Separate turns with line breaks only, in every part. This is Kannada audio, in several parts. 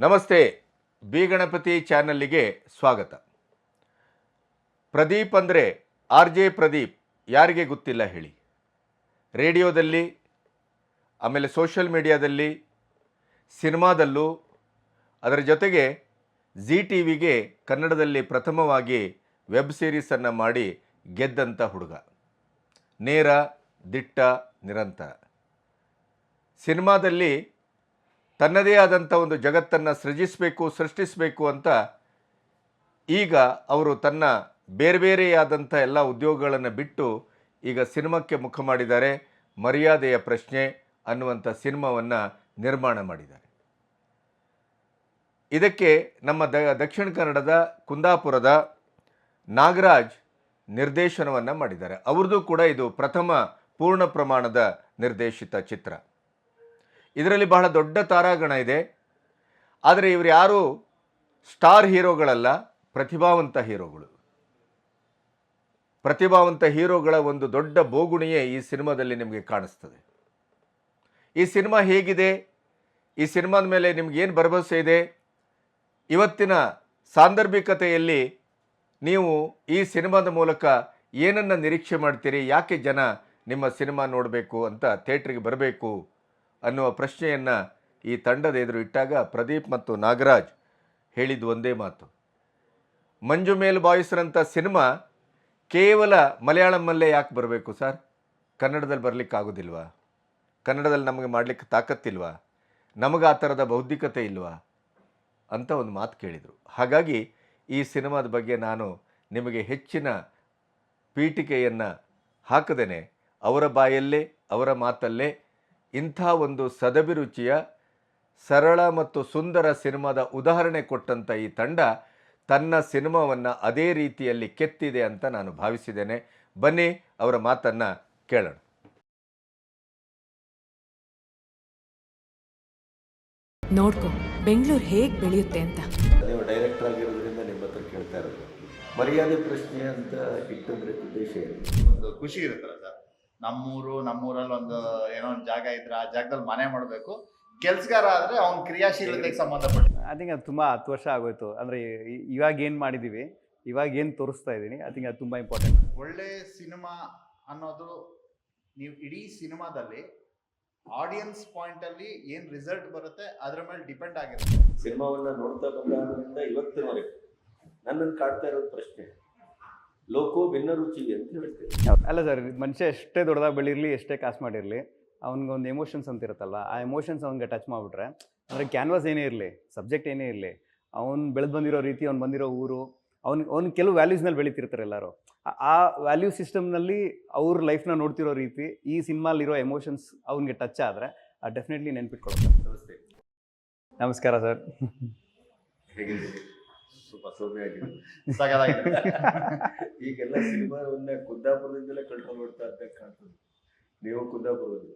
ನಮಸ್ತೆ ಬಿ ಗಣಪತಿ ಚಾನಲ್ಲಿಗೆ ಸ್ವಾಗತ. ಪ್ರದೀಪ್ ಅಂದರೆ ಆರ್ ಜೆ ಪ್ರದೀಪ್ ಯಾರಿಗೆ ಗೊತ್ತಿಲ್ಲ ಹೇಳಿ. ರೇಡಿಯೋದಲ್ಲಿ ಆಮೇಲೆ ಸೋಷಿಯಲ್ ಮೀಡಿಯಾದಲ್ಲಿ ಸಿನಿಮಾದಲ್ಲೂ ಅದರ ಜೊತೆಗೆ ಝೀ ಟಿ ವಿಗೆ ಕನ್ನಡದಲ್ಲಿ ಪ್ರಥಮವಾಗಿ ವೆಬ್ ಸೀರೀಸನ್ನು ಮಾಡಿ ಗೆದ್ದಂಥ ಹುಡುಗ. ನೇರ, ದಿಟ್ಟ, ನಿರಂತರ. ಸಿನಿಮಾದಲ್ಲಿ ತನ್ನದೇ ಆದಂಥ ಒಂದು ಜಗತ್ತನ್ನು ಸೃಜಿಸಬೇಕು, ಸೃಷ್ಟಿಸಬೇಕು ಅಂತ ಈಗ ಅವರು ತನ್ನ ಬೇರೆ ಬೇರೆಯಾದಂಥ ಎಲ್ಲ ಉದ್ಯೋಗಗಳನ್ನು ಬಿಟ್ಟು ಈಗ ಸಿನಿಮಾಕ್ಕೆ ಮುಖ ಮಾಡಿದ್ದಾರೆ. ಮರ್ಯಾದೆಯ ಪ್ರಶ್ನೆ ಅನ್ನುವಂಥ ಸಿನಿಮಾವನ್ನು ನಿರ್ಮಾಣ ಮಾಡಿದ್ದಾರೆ. ಇದಕ್ಕೆ ನಮ್ಮ ದ, ದಕ್ಷಿಣ ಕನ್ನಡದ ಕುಂದಾಪುರದ ನಾಗರಾಜ್ ನಿರ್ದೇಶನವನ್ನು ಮಾಡಿದ್ದಾರೆ. ಅವ್ರದ್ದು ಕೂಡ ಇದು ಪ್ರಥಮ ಪೂರ್ಣ ಪ್ರಮಾಣದ ನಿರ್ದೇಶಿತ ಚಿತ್ರ. ಇದರಲ್ಲಿ ಬಹಳ ದೊಡ್ಡ ತಾರಾಗಣ ಇದೆ. ಆದರೆ ಇವರು ಯಾರು ಸ್ಟಾರ್ ಹೀರೋಗಳಲ್ಲ, ಪ್ರತಿಭಾವಂತ ಹೀರೋಗಳು. ಪ್ರತಿಭಾವಂತ ಹೀರೋಗಳ ಒಂದು ದೊಡ್ಡ ಬೋಗುಣಿಯೇ ಈ ಸಿನಿಮಾದಲ್ಲಿ ನಿಮಗೆ ಕಾಣಿಸ್ತದೆ. ಈ ಸಿನಿಮಾ ಹೇಗಿದೆ? ಈ ಸಿನಿಮಾದ ಮೇಲೆ ನಿಮ್ಗೇನು ಭರವಸೆ ಇದೆ? ಇವತ್ತಿನ ಸಾಂದರ್ಭಿಕತೆಯಲ್ಲಿ ನೀವು ಈ ಸಿನಿಮಾದ ಮೂಲಕ ಏನನ್ನು ನಿರೀಕ್ಷೆ ಮಾಡ್ತೀರಿ? ಯಾಕೆ ಜನ ನಿಮ್ಮ ಸಿನಿಮಾ ನೋಡಬೇಕು ಅಂತ ಥಿಯೇಟ್ರಿಗೆ ಬರಬೇಕು ಅನ್ನುವ ಪ್ರಶ್ನೆಯನ್ನು ಈ ತಂಡದ ಎದುರು ಇಟ್ಟಾಗ ಪ್ರದೀಪ್ ಮತ್ತು ನಾಗರಾಜ್ ಹೇಳಿದ್ದು ಒಂದೇ ಮಾತು. ಮಂಜು ಮೇಲ್ ಬಾಯ್ಸ್ರಂಥ ಸಿನಿಮಾ ಕೇವಲ ಮಲಯಾಳಮಲ್ಲೇ ಯಾಕೆ ಬರಬೇಕು ಸರ್? ಕನ್ನಡದಲ್ಲಿ ಬರಲಿಕ್ಕೆ ಆಗೋದಿಲ್ವಾ ಕನ್ನಡದಲ್ಲಿ ನಮಗೆ ಮಾಡಲಿಕ್ಕೆ ತಾಕತ್ತಿಲ್ವಾ? ನಮಗೆ ಆ ಥರದ ಬೌದ್ಧಿಕತೆ ಇಲ್ವಾ? ಅಂತ ಒಂದು ಮಾತು ಕೇಳಿದರು. ಹಾಗಾಗಿ ಈ ಸಿನಿಮಾದ ಬಗ್ಗೆ ನಾನು ನಿಮಗೆ ಹೆಚ್ಚಿನ ಪೀಠಿಕೆಯನ್ನು ಹಾಕದೇನೆ. ಅವರ ಬಾಯಲ್ಲೇ, ಅವರ ಮಾತಲ್ಲೇ ಇಂಥ ಒಂದು ಸದಭಿರುಚಿಯ, ಸರಳ ಮತ್ತು ಸುಂದರ ಸಿನಿಮಾದ ಉದಾಹರಣೆ ಕೊಟ್ಟಂಥ ಈ ತಂಡ ತನ್ನ ಸಿನಿಮಾವನ್ನು ಅದೇ ರೀತಿಯಲ್ಲಿ ಕೆತ್ತಿದೆ ಅಂತ ನಾನು ಭಾವಿಸಿದ್ದೇನೆ. ಬನ್ನಿ, ಅವರ ಮಾತನ್ನು ಕೇಳೋಣ.
ನೋಡ್ಕೊ ಬೆಂಗಳೂರು ಹೇಗೆ ಬೆಳೆಯುತ್ತೆ ಅಂತ.
ನೀವು ಡೈರೆಕ್ಟರ್ ಆಗಿರೋದ್ರಿಂದ ನಿಮ್ಮ ಹತ್ರ ಕೇಳ್ತಾ ಇರೋದು. ಮರ್ಯಾದೆ ಪ್ರಶ್ನೆ ಅಂತ ಇಟ್ಟಂದ್ರೆ ಉದ್ದೇಶ ಏನು?
ಒಂದು ಖುಷಿ ಇರುತ್ತಲ್ಲ ಸರ್. ನಮ್ಮೂರು ನಮ್ಮೂರಲ್ಲಿ ಒಂದು ಏನೋ ಒಂದು ಜಾಗ ಇದ್ರೆ ಆ ಜಾಗದಲ್ಲಿ ಮನೆ ಮಾಡಬೇಕು. ಕೆಲಸಗಾರ ಆದ್ರೆ ಅವ್ನ ಕ್ರಿಯಾಶೀಲತೆಗೆ ಸಂಬಂಧಪಟ್ಟ
ಐ ಥಿಂಕ್ ಅದು ತುಂಬ ಹತ್ತು ವರ್ಷ ಆಗೋಯ್ತು. ಅಂದರೆ ಇವಾಗ ಏನು ಮಾಡಿದ್ದೀವಿ ಇವಾಗ ಏನು ತೋರಿಸ್ತಾ ಇದ್ದೀನಿ ಐ ಥಿಂಕ್ ಅದು ತುಂಬ ಇಂಪಾರ್ಟೆಂಟ್
ಒಳ್ಳೆ ಸಿನಿಮಾ ಅನ್ನೋದು ನೀವು ಇಡೀ ಸಿನಿಮಾದಲ್ಲಿ ಆಡಿಯನ್ಸ್ ಪಾಯಿಂಟ್ ಅಲ್ಲಿ ಏನ್ ರಿಸಲ್ಟ್ ಬರುತ್ತೆ ಅದ್ರ ಮೇಲೆ ಡಿಪೆಂಡ್ ಆಗಿರುತ್ತೆ.
ಸಿನಿಮಾವನ್ನ ನೋಡ್ತಾ ಬಂದಾದ್ರಿಂದ ಇವತ್ತಿನವರೆಗೆ ನನ್ನನ್ನು ಕಾಡ್ತಾ ಇರೋದು ಪ್ರಶ್ನೆ. ಲೋಕೋ ಭಿನ್ನ ರುಚಿ ಅಂತ ಹೇಳ್ತೇವೆ
ಅಲ್ಲ ಸರ್ ಮನುಷ್ಯ ಎಷ್ಟೇ ದೊಡ್ಡದಾಗ ಬೆಳಿರಲಿ ಎಷ್ಟೇ ಕಾಸು ಮಾಡಿರಲಿ ಅವ್ನಿಗೊಂದು ಎಮೋಷನ್ಸ್ ಅಂತ ಇರುತ್ತಲ್ಲ ಆ ಎಮೋಷನ್ಸ್ ಅವ್ನಿಗೆ ಟಚ್ ಮಾಡಿಬಿಟ್ರೆ ಅಂದರೆ ಕ್ಯಾನ್ವಾಸ್ ಏನೇ ಇರಲಿ ಸಬ್ಜೆಕ್ಟ್ ಏನೇ ಇರಲಿ ಅವ್ನು ಬೆಳೆದು ಬಂದಿರೋ ರೀತಿ ಅವ್ನು ಬಂದಿರೋ ಊರು ಅವ್ನು ಅವ್ನು ಕೆಲವು ವ್ಯಾಲ್ಯೂಸ್ನಲ್ಲಿ ಬೆಳೀತಿರ್ತಾರೆ ಎಲ್ಲರೂ. ಆ- ವ್ಯಾಲ್ಯೂ ಸಿಸ್ಟಮ್ನಲ್ಲಿ ಅವ್ರ ಲೈಫ್ನ ನೋಡ್ತಿರೋ ರೀತಿ ಈ ಸಿನಿಮಾಲಿರೋ ಎಮೋಷನ್ಸ್ ಅವ್ನಿಗೆ ಟಚ್ ಆದರೆ ಡೆಫಿನೆಟ್ಲಿ ನೆನ್ಪಿಟ್ಕೊಳ್ತಾರೆ
ನಮಸ್ತೆ.
ನಮಸ್ಕಾರ ಸರ್
ಈಗೆಲ್ಲ ಸಿನಿಮಾವನ್ನ ಕುಂದಾಪುರದಿಂದಲೇ ಕಂಟ್ರೋಲ್ ಮಾಡ್ತಾ ಅಂತ ಕಾಣ್ತದೆ ನೀವು ಕುಂದಾಪುರದಲ್ಲಿ.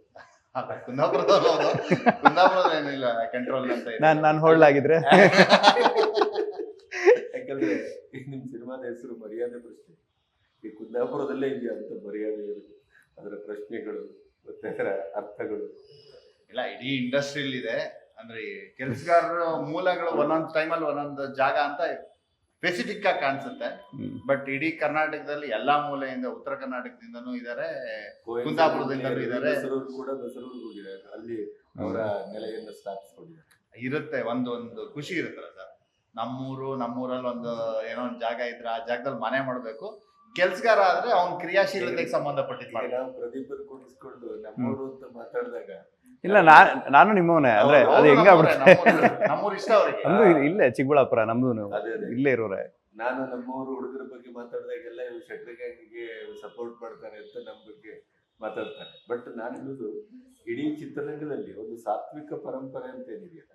ಕುಂದಾಪುರದ ಏನಿಲ್ಲ ಕಂಟ್ರೋಲ್ ಅಂತ.
ನಾನು ನಾನು ಹೊಳ್ಳಾಗಿದ್ರೆ
ಯಾಕಂದ್ರೆ ಈ ನಿಮ್ಮ ಸಿನಿಮಾದ ಹೆಸರು ಮರ್ಯಾದೆ ಪ್ರಶ್ನೆ. ಈ ಕುಂದಾಪುರದಲ್ಲೇ ಇದೆಯಾ ಅಂತ ಮರ್ಯಾದೆ ಇರೋದು ಅದರ ಪ್ರಶ್ನೆಗಳು ಮತ್ತೆ ಅದರ ಅರ್ಥಗಳು.
ಇಲ್ಲ ಇಡೀ ಇಂಡಸ್ಟ್ರಿಲ್ ಇದೆ ಅಂದ್ರೆ ಕೆಲಸಗಾರರ ಮೂಲಗಳು ಒಂದೊಂದು ಟೈಮಲ್ಲಿ ಒಂದೊಂದು ಜಾಗ ಅಂತ ಸ್ಪೆಸಿಫಿಕ್ ಆಗಿ ಕಾಣಿಸುತ್ತೆ. ಬಟ್ ಇಡೀ ಕರ್ನಾಟಕದಲ್ಲಿ ಎಲ್ಲಾ ಮೂಲೆಯಿಂದ ಉತ್ತರ ಕರ್ನಾಟಕದಿಂದನೂ ಇದ್ದಾರೆ ಕುಂದಾಪುರದಿಂದಲೂ ಇದ್ದಾರೆ.
ಕೂಡ ಅಲ್ಲಿ ಅವರ ನೆಲೆಯನ್ನು ಸ್ಥಾಪಿಸ್ಕೊಂಡಿದ್ದಾರೆ.
ಇರುತ್ತೆ ಒಂದೊಂದು ಒಂದು ಖುಷಿ ಇರುತ್ತಲ್ಲ ಸರ್. ನಮ್ಮೂರು ನಮ್ಮೂರಲ್ಲಿ ಒಂದು ಏನೋ ಒಂದು ಜಾಗ ಇದ್ರೆ ಆ ಜಾಗದಲ್ಲಿ ಮನೆ ಮಾಡಬೇಕು. ಕೆಲ್ಸಗಾರ ಆದ್ರೆ ಅವ್ನ ಕ್ರಿಯಾಶೀಲತೆಗೆ ಸಂಬಂಧಪಟ್ಟಿದ್ದು.
ನಾವು ಪ್ರದೀಪರು ಕೂಡಿಸ್ಕೊಂಡು ನಮ್ಮೂರು ಅಂತ ಮಾತಾಡಿದಾಗ
ಇಲ್ಲ ನಾ ನಾನು ನಿಮ್ಮವನೇ ಅಂದ್ರೆ ಅದು ಹೆಂಗ
ನಮ್ಮೂರು- ಇಷ್ಟ ಅವರಿಗೆ.
ನಮ್ದು ಇಲ್ಲೇ ಚಿಕ್ಕಬಳ್ಳಾಪುರ ನಮ್ದು
ಅದೇ ಅದೇ.
ಇಲ್ಲೇ ಇರೋರೆ.
ನಾನು ನಮ್ಮೂರು ಹುಡುಗರ ಬಗ್ಗೆ ಮಾತಾಡಿದಾಗೆಲ್ಲ ಇವ್ರು ಶೆಟ್ರಿಗಾಗಿಗೆ ಸಪೋರ್ಟ್ ಮಾಡ್ತಾರೆ ಅಂತ ನಮ್ಮ ಬಗ್ಗೆ ಮಾತಾಡ್ತಾರೆ ಬಟ್ ನಾನು ಹೇಳುದು ಇಡೀ ಚಿತ್ರರಂಗದಲ್ಲಿ ಒಂದು ಸಾತ್ವಿಕ ಪರಂಪರೆ ಅಂತ ಏನಿದೆಯಲ್ಲ.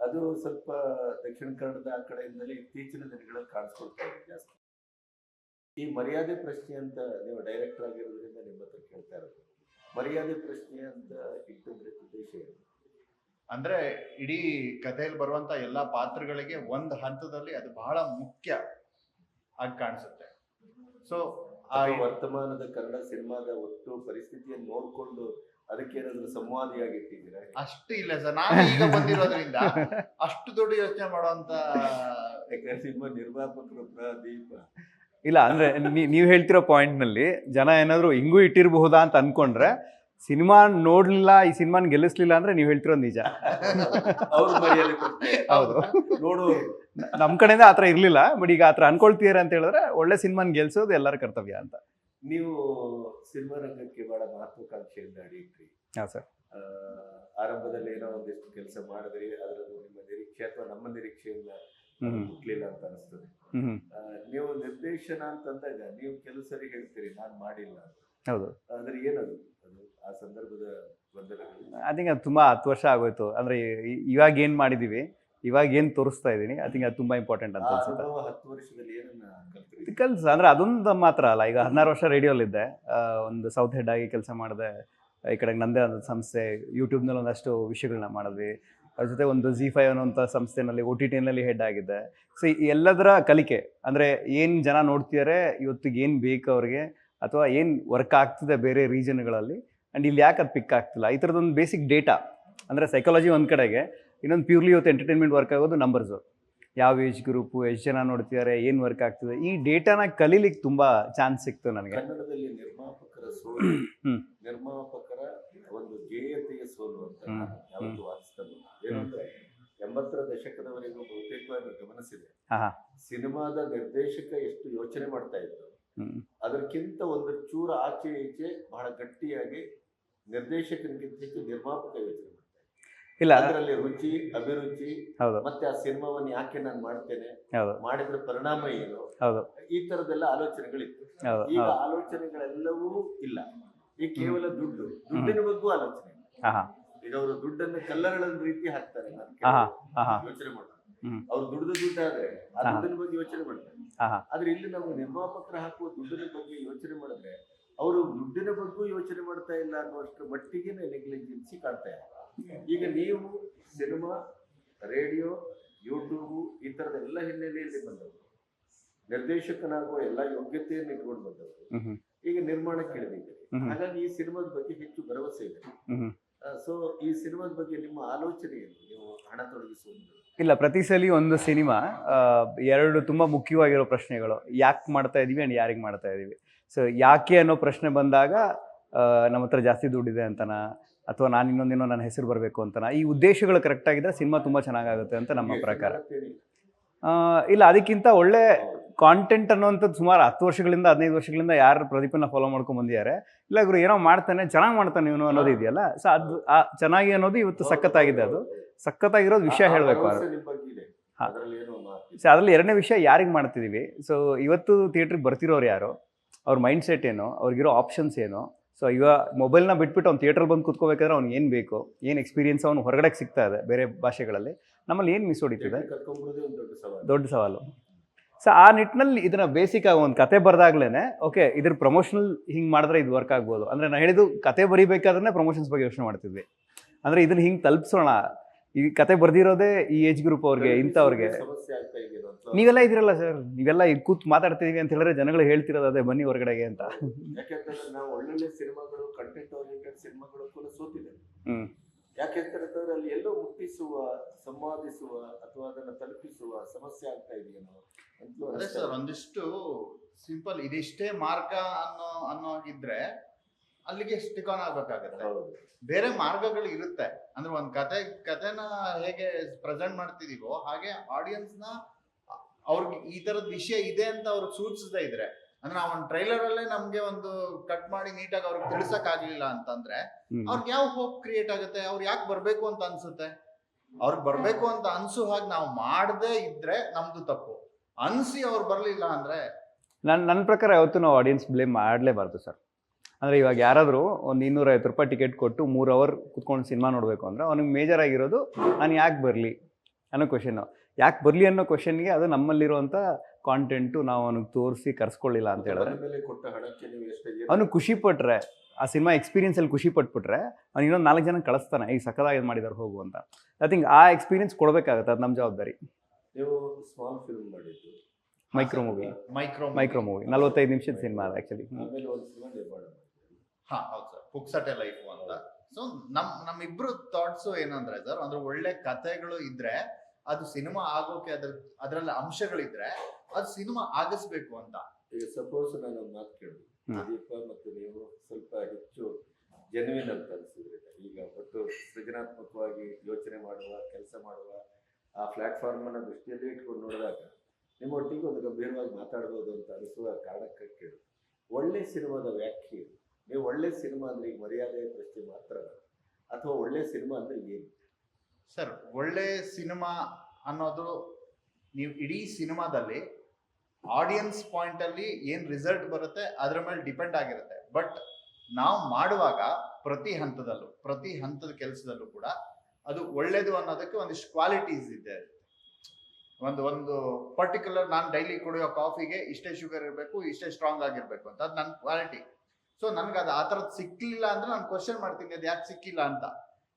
ಅದು ಸ್ವಲ್ಪ ದಕ್ಷಿಣ ಕನ್ನಡದ ಆ ಕಡೆಯಿಂದಲೇ ಇತ್ತೀಚಿನ ದಿನಗಳಲ್ಲಿ ಕಾಣಿಸ್ಕೊಳ್ತಾ ಇದೆ ಜಾಸ್ತಿ. ಈ ಮರ್ಯಾದೆ ಪ್ರಶ್ನೆ ಅಂತ ನೀವು ಡೈರೆಕ್ಟರ್ ಆಗಿರೋದ್ರಿಂದ ನಿಮ್ಮ ಹತ್ರ ಕೇಳ್ತಾ ಇರೋದು. ಮರ್ಯಾದೆ ಪ್ರಶ್ನೆ ಅಂತ ವಿಷಯ
ಅಂದ್ರೆ ಇಡೀ ಕಥೆಯಲ್ಲಿ ಬರುವಂತ ಎಲ್ಲಾ ಪಾತ್ರಗಳಿಗೆ ಒಂದ್ ಹಂತದಲ್ಲಿ ಅದು ಬಹಳ ಮುಖ್ಯ ಆಗಿ ಕಾಣಿಸುತ್ತೆ. ಸೊ ಆ
ವರ್ತಮಾನದ ಕನ್ನಡ ಸಿನಿಮಾದ ಒಟ್ಟು ಪರಿಸ್ಥಿತಿಯನ್ನು ನೋಡ್ಕೊಂಡು ಅದಕ್ಕೇನಾದ್ರೂ ಸಂವಾದಿಯಾಗಿ ಇಟ್ಟಿದ್ದೀರಾ?
ಅಷ್ಟು ಇಲ್ಲ ಸರ್. ನಾನು ಈಗ ಬಂದಿರೋದ್ರಿಂದ ಅಷ್ಟು ದೊಡ್ಡ ಯೋಚನೆ ಮಾಡುವಂತ
ಯಾಕಂದ್ರೆ ಸಿನಿಮಾ ನಿರ್ಮಾಪಕರು ಪ್ರದೀಪ
ಇಲ್ಲ ಅಂದ್ರೆ ನೀವು ಹೇಳ್ತಿರೋ ಪಾಯಿಂಟ್ನಲ್ಲಿ ಜನ ಏನಾದ್ರು ಹಿಂಗೂ ಇಟ್ಟಿರಬಹುದಾ ಅಂತ ಅನ್ಕೊಂಡ್ರೆ ಸಿನಿಮಾ ನೋಡ್ಲಿಲ್ಲ ಈ ಸಿನಿಮಾನ ಗೆಲ್ಲಿಸ್ಲಿಲ್ಲ ಅಂದ್ರೆ ನೀವ್ ಹೇಳ್ತಿರೋ ನಿಜ.
ಅವ್ರ ಮರ್ಯಾದೆ ಕೊಡ್ತಾರೆ.
ಹೌದು.
ನೋಡು
ನಮ್ಮ ನಮ್ ಕಡೆಯಿಂದ ಆತರ ಇರ್ಲಿಲ್ಲ ಬಟ್ ಈಗ ಆತರ ಅನ್ಕೊಳ್ತೀರ ಅಂತ ಹೇಳಿದ್ರೆ ಒಳ್ಳೆ ಸಿನಿಮಾನ ಗೆಲ್ಸೋದು ಎಲ್ಲರ ಕರ್ತವ್ಯ ಅಂತ.
ನೀವು ಸಿನಿಮಾ ರಂಗಕ್ಕೆ ಬಹಳ ಮಹತ್ವಾಕಾಂಕ್ಷೆಯಿಂದ ಅಡಿಯಿಟ್ರಿ
ಸರ್.
ಆರಂಭದಲ್ಲಿ ಏನೋ ಒಂದಿಷ್ಟು ಕೆಲಸ ಮಾಡಿದ್ರಿ ಅದರಲ್ಲೂ ನಿಮ್ಮ ನಿರೀಕ್ಷೆ ಅಥವಾ ನಮ್ಮ ನಿರೀಕ್ಷೆಯಿಂದ ಮುಟ್ಲಿಲ್ಲ ಅಂತ ಅನಿಸ್ತದೆ. ನೀವು ನಿರ್ದೇಶನ ಅಂತಂದಾಗ ನೀವು ಕೆಲವು ಸರಿ ಹೇಳ್ತೀರಿ ನಾನು ಮಾಡಿಲ್ಲ
ಹೌದು.
ಅಂದ್ರೆ ಏನದು? ಅದು ಆ ಸಂದರ್ಭದ ಗೊಂದಲಗಳು.
ಐ ಥಿಂಕ್ ಅದು ತುಂಬಾ ಹತ್ತು ವರ್ಷ ಆಗೋಯ್ತು. ಅಂದ್ರೆ ಇವಾಗ ಏನ್ ಮಾಡಿದೀವಿ? ಇವಾಗ ಏನು ತೋರಿಸ್ತಾ ಇದ್ದೀನಿ? ಐ ಥಿಂಕ್ ಅದು ತುಂಬಾ ಇಂಪಾರ್ಟೆಂಟ್ ಅಂತ ಅನ್ಸುತ್ತೆ.
ಕಲ್ತ್ರಿ?
ಅಂದ್ರೆ ಅದೊಂದು ಮಾತ್ರ ಅಲ್ಲ. ಈಗ ಹದಿನಾರು ವರ್ಷ ರೇಡಿಯೋಲಿದ್ದೆ ಒಂದು ಸೌತ್ ಹೆಡ್ ಆಗಿ ಕೆಲಸ ಮಾಡಿದೆ. ಈ ಕಡೆಗೆ ನಂದೇ ಒಂದು ಸಂಸ್ಥೆ ಯೂಟ್ಯೂಬ್ನಲ್ಲಿ ಒಂದಷ್ಟು ವಿಷಯಗಳನ್ನ ಮಾಡಿದ್ವಿ ಅದ್ರ ಜೊತೆ ಒಂದು ಜಿ ಫೈವ್ ಅನ್ನೋಂಥ ಸಂಸ್ಥೆನಲ್ಲಿ ಒ ಟಿ ಟಿನಲ್ಲಿ ಹೆಡ್ ಆಗಿದೆ ಸೊ ಎಲ್ಲದರ ಕಲಿಕೆ ಅಂದರೆ ಏನು ಜನ ನೋಡ್ತಿದ್ದಾರೆ ಇವತ್ತಿಗೆ ಏನು ಬೇಕು ಅವ್ರಿಗೆ ಅಥವಾ ಏನು ವರ್ಕ್ ಆಗ್ತಿದೆ ಬೇರೆ ರೀಜನ್ಗಳಲ್ಲಿ ಆ್ಯಂಡ್ ಇಲ್ಲಿ ಯಾಕೆ ಅದು ಪಿಕ್ ಆಗ್ತಿಲ್ಲ? ಈ ಥರದ್ದೊಂದು ಬೇಸಿಕ್ ಡೇಟಾ ಅಂದರೆ ಸೈಕಾಲಜಿ ಒಂದು ಕಡೆಗೆ ಇನ್ನೊಂದು ಪ್ಯೂರ್ಲಿ ಇವತ್ತು ಎಂಟರ್ಟೈನ್ಮೆಂಟ್ ವರ್ಕ್ ಆಗೋದು ನಂಬರ್ಸು ಯಾವ ಏಜ್ ಗ್ರೂಪು ಎಷ್ಟು ಜನ ನೋಡ್ತಿದ್ದಾರೆ ಏನು ವರ್ಕ್ ಆಗ್ತಿದೆ ಈ ಡೇಟಾನ ಕಲೀಲಿಕ್ಕೆ ತುಂಬ ಚಾನ್ಸ್ ಸಿಕ್ತು ನನಗೆ.
ಕನ್ನಡದಲ್ಲಿ ನಿರ್ಮಾಪಕರ ಸೋಲು ನಿರ್ಮಾಪಕರ ಒಂದು ಗೇಯತೆಯ ಸೋಲು ಅಂತ ಯಾವತ್ತೂ ಏನಂದ್ರೆ ಎಂಬತ್ತರ ದಶಕದವರೆಗೂ ಬಹುತೇಕವಾಗಿ ಗಮನಿಸಿದೆ. ಸಿನಿಮಾದ ನಿರ್ದೇಶಕ ಎಷ್ಟು ಯೋಚನೆ ಮಾಡ್ತಾ ಇದ್ರು ಅದಕ್ಕಿಂತ ಒಂದು ಚೂರು ಆಚೆ ಈಚೆ ಬಹಳ ಗಟ್ಟಿಯಾಗಿ ನಿರ್ದೇಶಕನಿಗಿಂತ ಹೆಚ್ಚು ನಿರ್ಮಾಪಕ ಯೋಚನೆ
ಇಲ್ಲ.
ಅದರಲ್ಲಿ ರುಚಿ ಅಭಿರುಚಿ
ಹೌದು.
ಮತ್ತೆ ಆ ಸಿನಿಮಾವನ್ನು ಯಾಕೆ ನಾನು ಮಾಡ್ತೇನೆ
ಹೌದು.
ಮಾಡಿದ್ರ ಪರಿಣಾಮ ಏನು?
ಹೌದು.
ಈ ತರದೆಲ್ಲ ಆಲೋಚನೆಗಳಿತ್ತು.
ಹೌದು.
ಈಗ ಆಲೋಚನೆಗಳೆಲ್ಲವೂ ಇಲ್ಲ. ಈ ಕೇವಲ ದುಡ್ಡು ದುಡ್ಡಿನ ಬಗ್ಗೂ ಆಲೋಚನೆ. ಇಲ್ಲ. ಈಗ ಅವರು ದುಡ್ಡನ್ನು ಕಲ್ಲರಳ ರೀತಿ ಹಾಕ್ತಾರೆ ನಾನು
ಆಹಾ,
ಕೆಲವು ಯೋಚನೆ ಮಾಡ್ತಾರೆ
ಹ್ಮ್.
ಅವ್ರು ದುಡ್ದು ದುಡ್ಡಾದ್ರೆ ಆ
ಆಹಾ.
ದುಡ್ಡಿನ ಬಗ್ಗೆ ಯೋಚನೆ ಮಾಡ್ತಾರೆ.
ಆಹಾ.
ಆದ್ರೆ ಇಲ್ಲಿ ನಾವು ನಿರ್ಮಾಪಕರು ಹಾಕುವ ದುಡ್ಡಿನ ಬಗ್ಗೆ ಯೋಚನೆ ಮಾಡಿದ್ರೆ ಅವರು ದುಡ್ಡಿನ ಬಗ್ಗೂ ಯೋಚನೆ ಮಾಡ್ತಾ ಇಲ್ಲ ಅನ್ನುವಷ್ಟರ ಮಟ್ಟಿಗೆ ನೆಗ್ಲಿಜೆನ್ಸಿ ಕಾಣ್ತಾ ಇದೆ ಈಗ ನೀವು ಸಿನಿಮಾ ರೇಡಿಯೋ ಯೂಟ್ಯೂಬು ಈ ತರದ ಎಲ್ಲ ಹಿನ್ನೆಲೆಯಲ್ಲಿ ಬಂದವರು. ನಿರ್ದೇಶಕನಾಗುವ ಎಲ್ಲ ಯೋಗ್ಯತೆಯನ್ನು ಇಟ್ಕೊಂಡು ಬಂದವರು. ಈಗ ನಿರ್ಮಾಣಕ್ಕೆ ಇಳಿದಿದ್ದೀರಿ ಹಾಗಾಗಿ ಈ ಸಿನಿಮಾದ ಬಗ್ಗೆ ಹೆಚ್ಚು ಭರವಸೆ ಇದೆ. ಸೊ ಈ ಸಿನಿಮಾದ ಬಗ್ಗೆ ನಿಮ್ಮ ಆಲೋಚನೆ ಏನು ನೀವು ಹಣ ತೊಡಗಿಸುವುದು
ಇಲ್ಲ ಪ್ರತಿ ಸಲ ಒಂದು ಸಿನಿಮಾ ಎರಡು ತುಂಬ ಮುಖ್ಯವಾಗಿರೋ ಪ್ರಶ್ನೆಗಳು. ಯಾಕೆ ಮಾಡ್ತಾ ಇದೀವಿ ಅಂಡ್ ಯಾರಿಗೆ ಮಾಡ್ತಾ ಇದೀವಿ. ಸೊ ಯಾಕೆ ಅನ್ನೋ ಪ್ರಶ್ನೆ ಬಂದಾಗ ನಮ್ಮ ಹತ್ರ ಜಾಸ್ತಿ ದುಡ್ಡಿದೆ ಅಂತನಾ ಅಥವಾ ನಾನು ಇನ್ನೊಂದೇನೋ ನನ್ನ ಹೆಸರು ಬರಬೇಕು ಅಂತನ ಈ ಉದ್ದೇಶಗಳು ಕರೆಕ್ಟ್ ಆಗಿದ್ರೆ ಸಿನಿಮಾ ತುಂಬ ಚೆನ್ನಾಗಾಗುತ್ತೆ ಅಂತ ನಮ್ಮ ಪ್ರಕಾರ. ಇಲ್ಲ ಅದಕ್ಕಿಂತ ಒಳ್ಳೆ ಕಾಂಟೆಂಟ್ ಅನ್ನುವಂಥದ್ದು ಸುಮಾರು ಹತ್ತು ವರ್ಷಗಳಿಂದ ಹದಿನೈದು ವರ್ಷಗಳಿಂದ ಯಾರು ಪ್ರದೀಪನ್ನ ಫಾಲೋ ಮಾಡ್ಕೊಂಡು ಬಂದಿದ್ದಾರೆ. ಇಲ್ಲ ಗುರು ಏನೋ ಮಾಡ್ತಾನೆ ಚೆನ್ನಾಗಿ ಮಾಡ್ತಾನೆ ಇವನು ಅನ್ನೋದು ಇದೆಯಲ್ಲ? ಸೊ ಅದು ಆ ಚೆನ್ನಾಗಿ ಅನ್ನೋದು ಇವತ್ತು ಸಖತ್ತಾಗಿದೆ ಅದು. ಸಖತ್ತಾಗಿರೋದು ವಿಷಯ ಹೇಳಬೇಕು
ನಿಮ್ಮ ಬಗ್ಗೆ ಇದೆ. ಅದರಲ್ಲಿ
ಸೊ ಎರಡನೇ ವಿಷಯ ಯಾರಿಗೆ ಮಾಡ್ತಿದ್ದೀವಿ ಸೊ ಇವತ್ತು ಥಿಯೇಟ್ರಿಗೆ ಬರ್ತಿರೋರು ಯಾರು? ಅವ್ರ ಮೈಂಡ್ ಸೆಟ್ ಏನು? ಅವ್ರಿಗಿರೋ ಆಪ್ಷನ್ಸ್ ಏನು? ಸೊ ಇವಾಗ ಮೊಬೈಲ್ನ ಬಿಟ್ಬಿಟ್ಟು ಅವ್ನು ಥಿಯೇಟ್ರಲ್ಲಿ ಬಂದು ಕೂತ್ಕೋಬೇಕಾದ್ರೆ ಅವ್ನು ಏನು ಬೇಕು ಏನು ಎಕ್ಸ್ಪೀರಿಯೆನ್ಸ್ ಅವ್ನು ಹೊರಗಡೆ ಸಿಗ್ತಾ ಇದೆ ಬೇರೆ ಭಾಷೆಗಳಲ್ಲಿ ನಮ್ಮಲ್ಲಿ ಏನು ಮಿಸ್ ಹೊಡಿತಿದೆ?
ದೊಡ್ಡ ಸವಾಲು.
ಸೊ ಆ ನಿಟ್ಟಿನಲ್ಲಿ ಇದನ್ನ ಬೇಸಿಕ್ ಆಗಿ ಒಂದು ಕತೆ ಬರೆದಾಗ್ಲೇ ಓಕೆ ಇದ್ರ ಪ್ರಮೋಷನಲ್ ಹಿಂಗೆ ಮಾಡಿದ್ರೆ ಇದು ವರ್ಕ್ ಆಗ್ಬೋದು. ಅಂದರೆ ನಾನು ಹೇಳಿದ್ದು ಕತೆ ಬರೀಬೇಕಾದ್ರೆ ಪ್ರಮೋಷನ್ಸ್ ಬಗ್ಗೆ ಯೋಚನೆ ಮಾಡ್ತಿದ್ವಿ. ಅಂದರೆ ಇದನ್ನ ಹಿಂಗೆ ತಲುಪಿಸೋಣ ಈ ಕತೆ ಬರ್ದಿರೋದೇ ಈ ಏಜ್ ಗ್ರೂಪ್ ಅವ್ರಿಗೆ ಇಂಥವ್ರಿಗೆ
ಸಮಸ್ಯೆ ಆಗ್ತಾ ಇದೆಯೋ ಅಂತ
ನೀವೆಲ್ಲ ಇದಿರಲ್ಲ ಸರ್ ನೀವೆಲ್ಲ ಈಗ ಕೂತ್ ಮಾತಾಡ್ತಿದೀವಿ ಅಂತ ಹೇಳಿದ್ರೆ ಜನಗಳು ಹೇಳ್ತಿರೋದು ಅದೇ ಬನ್ನಿ ಹೊರಗಡೆಗೆ ಅಂತ.
ಯಾಕೆಂತಂದ್ರೆ ನಾವು ಒಳ್ಳೊಳ್ಳೆ ಸಿನಿಮಾಗಳು ಕಂಟೆಂಟ್ ಓರಿಯೆಂಟೆಡ್ ಸಿನಿಮಾಗಳು ಕೂಡ ಸೋತಿದೆ.
ಹ್ಮ್.
ಯಾಕೆಂತಂದ್ರೆ ಅಲ್ಲಿ ಎಲ್ಲೋ ಮುಟ್ಟಿಸುವ ಸಂವಾದಿಸುವ ಅಥವಾ ಅದನ್ನ ತಲುಪಿಸುವ ಸಮಸ್ಯೆ ಆಗ್ತಾ ಇದೆಯೋ
ಅದೇ ಸರ್. ಒಂದಿಷ್ಟು ಸಿಂಪಲ್ ಇದಿಷ್ಟೇ ಮಾರ್ಗ ಅನ್ನೋ ಅನ್ನೋ ಹಾಗಿದ್ರೆ ಅಲ್ಲಿಗೆ ಸ್ಟಿಕ್ ಆನ್ ಆಗ್ಬೇಕಾಗತ್ತೆ ಬೇರೆ ಮಾರ್ಗಗಳು ಇರುತ್ತೆ. ಅಂದ್ರೆ ಒಂದ್ ಕತೆ ಕತೆನ ಹೇಗೆ ಪ್ರೆಸೆಂಟ್ ಮಾಡ್ತಿದೀವೋ ಹಾಗೆ ಆಡಿಯನ್ಸ್ನ ಅವ್ರಿಗೆ ಈ ತರದ ವಿಷಯ ಇದೆ ಅಂತ ಅವ್ರಿಗೆ ಸೂಚಿಸದೇ ಇದ್ರೆ. ಅಂದ್ರೆ ನಾವ್ ಒಂದ್ ಟ್ರೈಲರ್ ಅಲ್ಲೇ ನಮ್ಗೆ ಒಂದು ಕಟ್ ಮಾಡಿ ನೀಟಾಗಿ ಅವ್ರಿಗೆ ತಿಳಿಸಕ್ ಆಗ್ಲಿಲ್ಲ ಅಂತಂದ್ರೆ. ಅವ್ರಿಗೆ ಯಾವ ಹೋಪ್ ಕ್ರಿಯೇಟ್ ಆಗುತ್ತೆ? ಅವ್ರು ಯಾಕೆ ಬರ್ಬೇಕು ಅಂತ ಅನ್ಸುತ್ತೆ? ಅವ್ರಿಗೆ ಬರ್ಬೇಕು ಅಂತ ಅನ್ಸು ಹಾಗೆ ನಾವು ಮಾಡದೇ ಇದ್ರೆ ನಮ್ದು ತಪ್ಪು. ಅನ್ಸಿ ಅವ್ರು ಬರ್ಲಿಲ್ಲ ಅಂದ್ರೆ
ನನ್ನ ನನ್ನ ಪ್ರಕಾರ ಯಾವತ್ತೂ ನಾವು ಆಡಿಯನ್ಸ್ ಬ್ಲೇಮ್ ಮಾಡಲೇಬಾರ್ದು ಸರ್. ಅಂದರೆ ಇವಾಗ ಯಾರಾದರೂ ಒಂದು ಇನ್ನೂರೈವತ್ತು ರೂಪಾಯಿ ಟಿಕೆಟ್ ಕೊಟ್ಟು ಮೂರು ಅವರ್ ಕುತ್ಕೊಂಡು ಸಿನಿಮಾ ನೋಡಬೇಕು ಅಂದರೆ ಅವ್ನಿಗೆ ಮೇಜರ್ ಆಗಿರೋದು ನಾನು ಯಾಕೆ ಬರಲಿ ಅನ್ನೋ ಕ್ವಶನ್ನು ಯಾಕೆ ಬರಲಿ ಅನ್ನೋ ಕ್ವಶನ್ಗೆ ಅದು ನಮ್ಮಲ್ಲಿರುವಂಥ ಕಾಂಟೆಂಟು ನಾವು ಅವನಿಗೆ ತೋರಿಸಿ ಕರ್ಸ್ಕೊಳ್ಳಿಲ್ಲ ಅಂತ ಹೇಳಿದ್ರೆ ಅವನು ಖುಷಿ ಪಟ್ಟರೆ ಆ ಸಿನಿಮಾ ಎಕ್ಸ್ಪೀರಿಯನ್ಸಲ್ಲಿ ಖುಷಿ ಪಟ್ಬಿಟ್ರೆ ಅವ್ನು ಇನ್ನೊಂದು ನಾಲ್ಕು ಜನ ಕಳಿಸ್ತಾನೆ ಈಗ ಸಕ್ಕದಾಗಿ ಮಾಡಿದಾರೆ ಹೋಗು ಅಂತ. ಐ ಥಿಂಕ್ ಆ ಎಕ್ಸ್ಪೀರಿಯನ್ಸ್ ಕೊಡಬೇಕಾಗತ್ತೆ ಅದು ನಮ್ಮ ಜವಾಬ್ದಾರಿ.
ನೀವು ಸ್ಮಾಲ್ ಫಿಲ್ಮ್ ಮಾಡಿದ್ದು.
Micro movie
micro
micro movie ನಲ್ವತ್ತೈದು ನಿಮಿಷದ ಸಿನಿಮಾ ಆಕ್ಚುಲಿ ಆ್ಯಕ್ಚುಲಿ
ಹಾ. ಹೌದು ಸರ್. ಪುಕ್ಸಟೆ ಲೈಫ್ ಅಂತ. ಸೊ ನಮ್ ನಮ್ಮಿಬ್ರು ಥಾಟ್ಸ್ ಏನಂದ್ರೆ ಸರ್ ಅಂದ್ರೆ ಒಳ್ಳೆ ಕಥೆಗಳು ಇದ್ರೆ ಅದು ಸಿನಿಮಾ ಆಗೋಕೆ ಅದ್ರ ಅದ್ರಲ್ಲಿ ಅಂಶಗಳಿದ್ರೆ ಅದು ಸಿನಿಮಾ ಆಗಿಸ್ಬೇಕು ಅಂತ.
ಈಗ ಸಪೋಸ್ ನಾನು ಒಂದು ಮಾತು
ಕೇಳಿ
ದೀಪ ಮತ್ತು ನೀವು ಸ್ವಲ್ಪ ಹೆಚ್ಚು ಜೆನ್ವಿನ್ ಅಂತ ಅನಿಸಿದ್ರೆ ಈಗ ಒಟ್ಟು ಸೃಜನಾತ್ಮಕವಾಗಿ ಯೋಚನೆ ಮಾಡುವ ಕೆಲಸ ಮಾಡುವ ಆ ಪ್ಲಾಟ್ಫಾರ್ಮ್ ಅನ್ನ ದೃಷ್ಟಿಯಲ್ಲಿ ಇಟ್ಕೊಂಡು ನೋಡಿದಾಗ ನಿಮ್ಮ ಒಟ್ಟಿಗೆ ಒಂದು ಗಂಭೀರವಾಗಿ ಮಾತಾಡ್ಬೋದು ಅಂತ ಅನಿಸುವ ಕಾರಣಕ್ಕೆ ಕೇಳಿ ಒಳ್ಳೆ ಸಿನಿಮಾದ ವ್ಯಾಖ್ಯೆ ಏನು? ನೀವು ಒಳ್ಳೆ ಸಿನಿಮಾ ಅಂದ್ರೆ ಮರ್ಯಾದೆ ಪ್ರಶ್ನೆ ಮಾತ್ರ ಅಥವಾ ಒಳ್ಳೆ ಸಿನಿಮಾ ಅಂದ್ರೆ ಏನು?
ಸರ್, ಒಳ್ಳೆ ಸಿನಿಮಾ ಅನ್ನೋದು ನೀವು ಇಡೀ ಸಿನಿಮಾದಲ್ಲಿ ಆಡಿಯನ್ಸ್ ಪಾಯಿಂಟ್ ಅಲ್ಲಿ ಏನ್ ರಿಸಲ್ಟ್ ಬರುತ್ತೆ ಅದ್ರ ಮೇಲೆ ಡಿಪೆಂಡ್ ಆಗಿರುತ್ತೆ. ಬಟ್ ನಾವು ಮಾಡುವಾಗ ಪ್ರತಿ ಹಂತದಲ್ಲೂ, ಪ್ರತಿ ಹಂತದ ಕೆಲಸದಲ್ಲೂ ಕೂಡ ಅದು ಒಳ್ಳೇದು ಅನ್ನೋದಕ್ಕೆ ಒಂದಿಷ್ಟು ಕ್ವಾಲಿಟೀಸ್ ಇದೆ. ಒಂದು ಒಂದು ಪರ್ಟಿಕ್ಯುಲರ್ ನಾನು ಡೈಲಿ ಕುಡಿಯೋ ಕಾಫಿಗೆ ಇಷ್ಟೇ ಶುಗರ್ ಇರಬೇಕು, ಇಷ್ಟೇ ಸ್ಟ್ರಾಂಗ್ ಆಗಿರ್ಬೇಕು ಅಂತ ಅದು ನನ್ನ ಕ್ವಾಲಿಟಿ ಸೊ ನನ್ಗೆ ಅದು ಆ ಥರದ್ದು ಸಿಕ್ಲಿಲ್ಲ ಅಂದ್ರೆ ನಾನು ಕ್ವಶನ್ ಮಾಡ್ತೀನಿ, ಅದು ಯಾಕೆ ಸಿಕ್ಕಿಲ್ಲ ಅಂತ.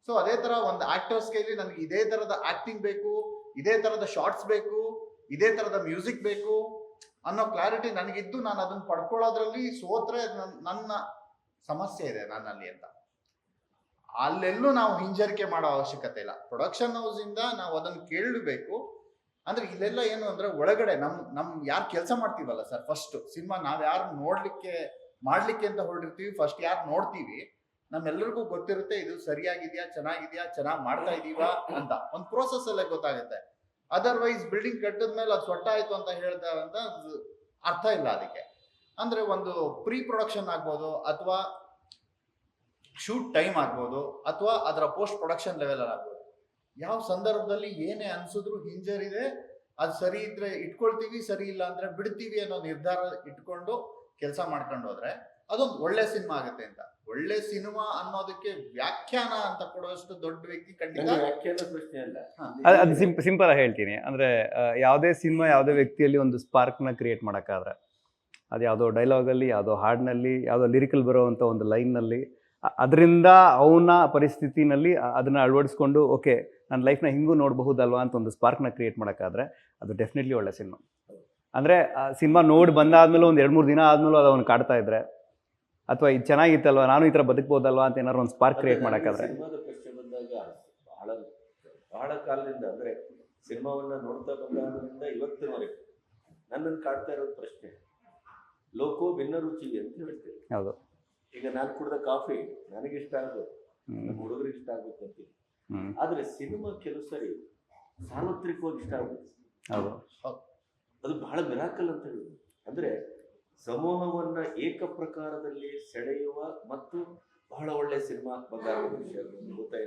ಸೊ ಅದೇ ತರ ಒಂದು ಆಕ್ಟರ್ಸ್ ಕೈಲಿ ನನಗೆ ಇದೇ ತರದ ಆಕ್ಟಿಂಗ್ ಬೇಕು, ಇದೇ ತರದ ಶಾರ್ಟ್ಸ್ ಬೇಕು, ಇದೇ ತರದ ಮ್ಯೂಸಿಕ್ ಬೇಕು ಅನ್ನೋ ಕ್ಲಾರಿಟಿ ನನಗಿದ್ದು, ನಾನು ಅದನ್ನ ಪಡ್ಕೊಳ್ಳೋದ್ರಲ್ಲಿ ಸೋತ್ರೆ ನನ್- ನನ್ನ ಸಮಸ್ಯೆ ಇದೆ ನನ್ನಲ್ಲಿ ಅಂತ. ಅಲ್ಲೆಲ್ಲೂ ನಾವು ಹಿಂಜರಿಕೆ ಮಾಡೋ ಅವಶ್ಯಕತೆ ಇಲ್ಲ. ಪ್ರೊಡಕ್ಷನ್ ಹೌಸ್ ಇಂದ ನಾವು ಅದನ್ನು ಕೇಳಬೇಕು. ಅಂದ್ರೆ ಇಲ್ಲೆಲ್ಲ ಏನು ಅಂದ್ರೆ ಒಳಗಡೆ ನಮ್ ನಮ್ ಯಾರು ಕೆಲಸ ಮಾಡ್ತೀವಲ್ಲ ಸರ್ ಫಸ್ಟ್ ಸಿನಿಮಾ ನಾವ್ ಯಾರು ನೋಡ್ಲಿಕ್ಕೆ ಮಾಡ್ಲಿಕ್ಕೆ ಅಂತ ಹೊರಟಿರ್ತೀವಿ. ಫಸ್ಟ್ ಯಾರು ನೋಡ್ತೀವಿ ನಮ್ಮೆಲ್ಲರಿಗೂ ಗೊತ್ತಿರುತ್ತೆ ಇದು ಸರಿಯಾಗಿದೆಯಾ, ಚೆನ್ನಾಗಿದೆಯಾ, ಚೆನ್ನಾಗಿ ಮಾಡ್ತಾ ಇದೀವಾ ಅಂತ. ಒಂದು ಪ್ರೋಸೆಸ್ ಅಲ್ಲೇ ಗೊತ್ತಾಗುತ್ತೆ. ಅದರ್ವೈಸ್ ಬಿಲ್ಡಿಂಗ್ ಕಟ್ಟಿದ ಮೇಲೆ ಅದು ಸೊಟ್ಟ ಆಯ್ತು ಅಂತ ಹೇಳ್ತಾರೆ ಅಂತ ಅರ್ಥ ಇಲ್ಲ ಅದಕ್ಕೆ. ಅಂದ್ರೆ ಒಂದು ಪ್ರೀ ಪ್ರೊಡಕ್ಷನ್ ಆಗ್ಬೋದು ಅಥವಾ ಶೂಟ್ ಟೈಮ್ ಆಗ್ಬೋದು ಅಥವಾ ಅದರ ಪೋಸ್ಟ್ ಪ್ರೊಡಕ್ಷನ್ ಲೆವೆಲ್ ಆಗ್ಬೋದು. ಯಾವ ಸಂದರ್ಭದಲ್ಲಿ ಏನೇ ಅನ್ಸಿದ್ರು ಹಿಂಜರಿದೆ, ಅದು ಸರಿ ಇದ್ರೆ ಇಟ್ಕೊಳ್ತೀವಿ, ಸರಿ ಇಲ್ಲ ಅಂದ್ರೆ ಬಿಡ್ತೀವಿ ಅನ್ನೋ ನಿರ್ಧಾರ ಇಟ್ಕೊಂಡು ಕೆಲಸ ಮಾಡ್ಕೊಂಡು ಹೋದ್ರೆ ಅದೊಂದು ಒಳ್ಳೆ ಸಿನಿಮಾ ಆಗುತ್ತೆ ಅಂತ. ಒಳ್ಳೆ ಸಿನಿಮಾ ಅನ್ನೋದಕ್ಕೆ ವ್ಯಾಖ್ಯಾನ ಅಂತ ಕೊಡುವಷ್ಟು ದೊಡ್ಡ ವ್ಯಕ್ತಿ ಖಂಡಿತ
ಸಿಂಪಲ್ ಆಗಿ ಹೇಳ್ತೀನಿ. ಅಂದ್ರೆ ಯಾವುದೇ ಸಿನಿಮಾ ಯಾವುದೇ ವ್ಯಕ್ತಿಯಲ್ಲಿ ಒಂದು ಸ್ಪಾರ್ಕ್ನ ಕ್ರಿಯೇಟ್ ಮಾಡೋಕ್ಕಾದ್ರೆ ಅದು ಯಾವುದೋ ಡೈಲಾಗಲ್ಲಿ ಯಾವುದೋ ಹಾಡಿನಲ್ಲಿ ಯಾವುದೋ ಲಿರಿಕಲ್ ಬರೋವಂಥ ಒಂದು ಲೈನ್ನಲ್ಲಿ ಅದರಿಂದ ಅವನ ಪರಿಸ್ಥಿತಿನಲ್ಲಿ ಅದನ್ನ ಅಳವಡಿಸ್ಕೊಂಡು ಓಕೆ ನನ್ನ ಲೈಫ್ನ ಹಿಂಗೂ ನೋಡಬಹುದಲ್ವಾ? ಅಂತ ಒಂದು ಸ್ಪಾರ್ಕ್ನ ಕ್ರಿಯೇಟ್ ಮಾಡೋಕ್ಕಾದ್ರೆ ಅದು ಡೆಫಿನೆಟ್ಲಿ ಒಳ್ಳೆ ಸಿನಿಮಾ. ಅಂದರೆ ಸಿನಿಮಾ ನೋಡಿ ಬಂದಾದ್ಮೇಲೆ ಒಂದು ಎರಡು ಮೂರು ದಿನ ಆದಮೇಲೂ ಅದು ಅವ್ನು ಕಾಡ್ತಾ ಇದ್ರೆ. ಅಥವಾ ಇದು ಚೆನ್ನಾಗಿತ್ತಲ್ವ ನಾನು ಈ ಥರ ಬದುಕ್ಬೋದಲ್ವಾ ಅಂತ ಏನಾದ್ರು ಒಂದು ಸ್ಪಾರ್ಕ್ ಕ್ರಿಯೇಟ್ ಮಾಡೋಕ್ಕಾದ್ರೆ
ಸಿನಿಮಾದ ಪ್ರಶ್ನೆ ಬಂದಾಗ ಬಹಳ ಬಹಳ ಕಾಲದಿಂದ ಅಂದರೆ ಸಿನಿಮಾವನ್ನ ನೋಡ್ತಾ ಬಂದಾದ್ರಿಂದ ಇವತ್ತಿನವರೆಗೆ ನನ್ನನ್ನು ಕಾಡ್ತಾ ಇರೋದು ಪ್ರಶ್ನೆ. ಲೋಕೋ ಭಿನ್ನ ರುಚಿ ಅಂತ ಹೇಳ್ತೀವಿ.
ಹೌದು.
ಈಗ ನಾನು ಕುಡಿದ ಕಾಫಿ ನನಗೆ ಇಷ್ಟ ಆಗ್ಬೋದು
ಹ್ಮ್.
ನಮ್ಮ ಹುಡುಗರಿಗೆ ಇಷ್ಟ ಆಗುತ್ತೆ
ಆದರೆ
ಆದ್ರೆ ಸಿನಿಮಾ ಕೆಲವು ಸರಿ ಸಾರ್ವತ್ರಿಕವಾಗಿ ಇಷ್ಟ ಆಗುತ್ತೆ.
ಹೌದು.
ಅದು ಬಹಳ ಮಿರಾಕಲ್ ಅಂತ ಹೇಳಿದ್ರು. ಅಂದ್ರೆ ಸಮೂಹವನ್ನ ಏಕ ಪ್ರಕಾರದಲ್ಲಿ ಸೆಳೆಯುವ ಮತ್ತು ಬಹಳ ಒಳ್ಳೆ ಸಿನಿಮಾ ಬಂಗಾರ ಮನುಷ್ಯ ಆಗಿರ್ಬೋದು, ಭೂತಾಯಿ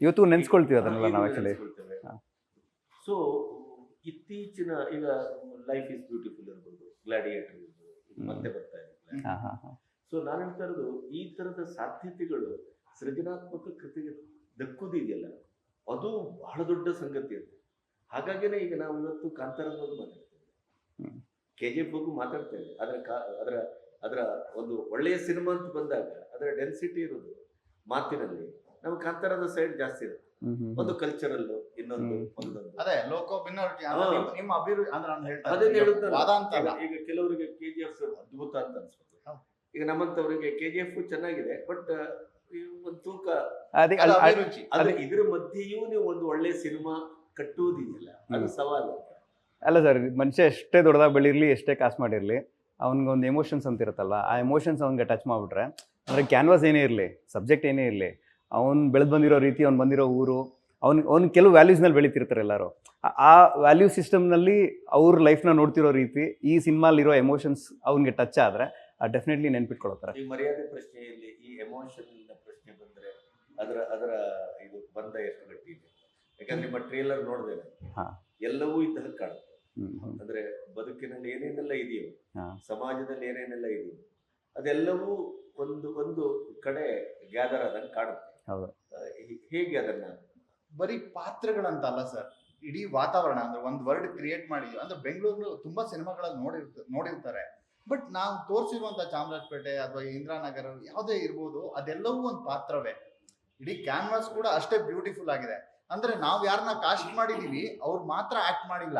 ಇವತ್ತು ನೆನ್ಸ್ಕೊಳ್ತೀವಿ ಅದನ್ನೆಲ್ಲ ನಾವು.
ಸೊ ಇತ್ತೀಚಿನ ಈಗ ಲೈಫ್ ಇಸ್ ಬ್ಯೂಟಿಫುಲ್ ಇರ್ಬೋದು ಗ್ಲಾಡಿಯೇಟರ್ ಇರ್ಬೋದು ಮತ್ತೆ ಬರ್ತಾ ಇದೆ ಸೊ ನಾನು ಹೇಳ್ತಾ ಇರೋದು ಈ ತರದ ಸಾಧ್ಯತೆಗಳು ಸೃಜನಾತ್ಮಕ ಕೃತಿಗೆ ದಕ್ಕುದಿದೆಯಲ್ಲ ಅದು ಬಹಳ ದೊಡ್ಡ ಸಂಗತಿ ಅಂತ. ಹಾಗಾಗಿನೇ ಈಗ ನಾವು ಇವತ್ತು ಕಾಂತಾರ ಬಗ್ಗೆ ಮಾತಾಡ್ತೇವೆ. ಕೆ ಜಿ ಎಫ್ ಬಗ್ಗೆ ಮಾತಾಡ್ತೇವೆ. ಅದರ ಕಾ ಅದರ ಅದರ ಒಂದು ಒಳ್ಳೆಯ ಸಿನಿಮಾ ಅಂತ ಬಂದಾಗ ಅದರ ಡೆನ್ಸಿಟಿ ಇರೋದು ಮಾತಿನಲ್ಲಿ. ನಮ್ಮ ಕಾಂತಾರದ ಸೈಡ್ ಜಾಸ್ತಿ ಇರುತ್ತೆ. ಒಂದು ಕಲ್ಚರಲ್ ಇನ್ನೊಂದು. ಒಂದೊಂದು.
ಅದೇ ಲೋಕೋ ಅಂದ್ರೆ ನಿಮ್ಮ ಅಭಿವೃದ್ಧಿ ಅಂದ್ರೆ ನಾನು ಹೇಳ್ತಾ
ಈಗ- ಕೆಲವರಿಗೆ ಅದ್ಭುತ ಅಂತ ಅನ್ಸ್ಬೋದು ಈಗ ನಮ್ಮಂತವರಿಗೆ ಕೆ ಜಿ ಎಫ್ ಚೆನ್ನಾಗಿದೆ ಬಟ್ ಒಂದು ತೂಕ
ಅಭಿರುಚಿ.
ಆದ್ರೆ ಇದ್ರ ಮಧ್ಯೆಯೂ ನೀವು ಒಂದು ಒಳ್ಳೆ ಸಿನಿಮಾ ಕಟ್ಟುವುದಿದೆಯಲ್ಲ? ಅದು. ಸವಾಲು.
ಅಲ್ಲ ಸರ್ ಮನುಷ್ಯ ಎಷ್ಟೇ ದೊಡ್ಡದಾಗ ಬೆಳಿರ್ಲಿ ಎಷ್ಟೇ ಕಾಸು ಮಾಡಿರಲಿ ಅವ್ನಿಗೊಂದು ಎಮೋಷನ್ಸ್ ಅಂತ ಇರುತ್ತಲ್ಲ ಆ ಎಮೋಷನ್ಸ್ ಅವ್ನಿಗೆ ಟಚ್ ಮಾಡಿಬಿಟ್ರೆ ಅಂದರೆ ಕ್ಯಾನ್ವಾಸ್ ಏನೇ ಇರಲಿ ಸಬ್ಜೆಕ್ಟ್ ಏನೇ ಇರಲಿ ಅವ್ನು ಬೆಳೆದು ಬಂದಿರೋ ರೀತಿ ಅವ್ನು ಬಂದಿರೋ ಊರು ಅವ್ನು ಅವ್ನು ಕೆಲವು ವ್ಯಾಲ್ಯೂಸ್ನಲ್ಲಿ ಬೆಳೀತಿರ್ತಾರೆ ಎಲ್ಲರೂ. ಆ- ಆ ವ್ಯಾಲ್ಯೂ ಸಿಸ್ಟಮ್ನಲ್ಲಿ ಅವ್ರ ಲೈಫ್ನ ನೋಡ್ತಿರೋ ರೀತಿ ಈ ಸಿನಿಮಾಲಿರೋ ಎಮೋಷನ್ಸ್ ಅವ್ನಿಗೆ ಟಚ್ ಆದರೆ ಡೆಫಿನೆಟ್ಲಿ ನೆನ್ಪಿಟ್ಕೊಳ್ತಾರೆ
ಈ ಮರ್ಯಾದೆ ಪ್ರಶ್ನೆಯಲ್ಲಿ ಈ ಎಮೋಷನ್ ಪ್ರಶ್ನೆ ಬಂದ್ರೆ ಅದರ ಅದರ ಇದು ಬಂದ ಎಷ್ಟು ಗಟ್ಟಿ ಇದೆ? ಯಾಕಂದ್ರೆ ನಿಮ್ಮ ಟ್ರೇಲರ್ ನೋಡಿದ್ರೆ
ಹಾ.
ಎಲ್ಲವೂ ಇದ್ದ ಹಾಗೆ ಕಾಣುತ್ತೆ. ಅಂದ್ರೆ ಬದುಕಿನಲ್ಲಿ ಏನೇನೆಲ್ಲ ಇದೆಯೋ ಸಮಾಜದಲ್ಲಿ ಏನೇನೆಲ್ಲ ಇದೆಯೋ ಅದೆಲ್ಲವೂ ಒಂದು ಒಂದು ಕಡೆ ಗ್ಯಾದರ್ ಆದಂಗೆ ಕಾಣುತ್ತೆ. ಹೇಗೆ ಅದನ್ನ?
ಬರೀ ಪಾತ್ರಗಳಂತ ಅಲ್ಲ ಸರ್ ಇಡೀ ವಾತಾವರಣ ಅಂದ್ರೆ ಒಂದು ವರ್ಡ್ ಕ್ರಿಯೇಟ್ ಮಾಡಿದ್ವಿ ಅಂದ್ರೆ ಬೆಂಗಳೂರು ತುಂಬಾ ಸಿನಿಮಾಗಳಲ್ಲಿ ನೋಡಿರ್ತ ನೋಡಿರ್ತಾರೆ. ಬಟ್ ನಾವು ತೋರಿಸಿರುವಂತ ಚಾಮರಾಜಪೇಟೆ ಅಥವಾ ಇಂದಿರಾನಗರ ಯಾವುದೇ ಇರ್ಬೋದು ಅದೆಲ್ಲವೂ ಒಂದು ಪಾತ್ರವೇ. ಇಡೀ ಕ್ಯಾನ್ವಾಸ್ ಕೂಡ ಅಷ್ಟೇ ಬ್ಯೂಟಿಫುಲ್ ಆಗಿದೆ. ಅಂದ್ರೆ ನಾವು ಯಾರನ್ನ ಕಾಸ್ಟ್ ಮಾಡಿದೀವಿ, ಅವ್ರು ಮಾತ್ರ ಆಕ್ಟ್ ಮಾಡಿಲ್ಲ.